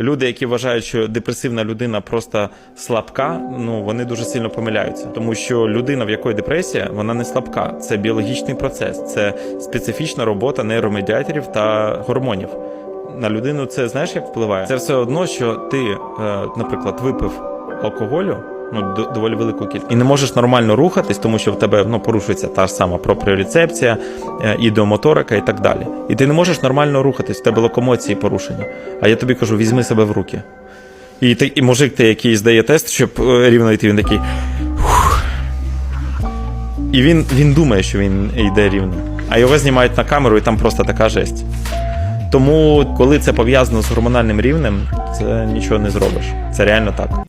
Люди, які вважають, що депресивна людина просто слабка, ну вони дуже сильно помиляються, тому що людина, в якої депресія, вона не слабка. Це біологічний процес, це специфічна робота нейромедіаторів та гормонів. На людину це знаєш, як впливає? Це все одно, що ти, е, наприклад, випив алкоголю. Ну, доволі велику кількість. І не можеш нормально рухатись, тому що в тебе ну, порушується та ж сама пропріорецепція, е, ідеомоторика і так далі. І ти не можеш нормально рухатись, в тебе локомоції порушені. А я тобі кажу, візьми себе в руки. І, ти, і мужик, ти, який здає тест, щоб е, рівно йти, він такий. «Фух». І він, він думає, що він йде рівно. А його знімають на камеру, і там просто така жесть. Тому, коли це пов'язано з гормональним рівнем, це нічого не зробиш. Це реально так.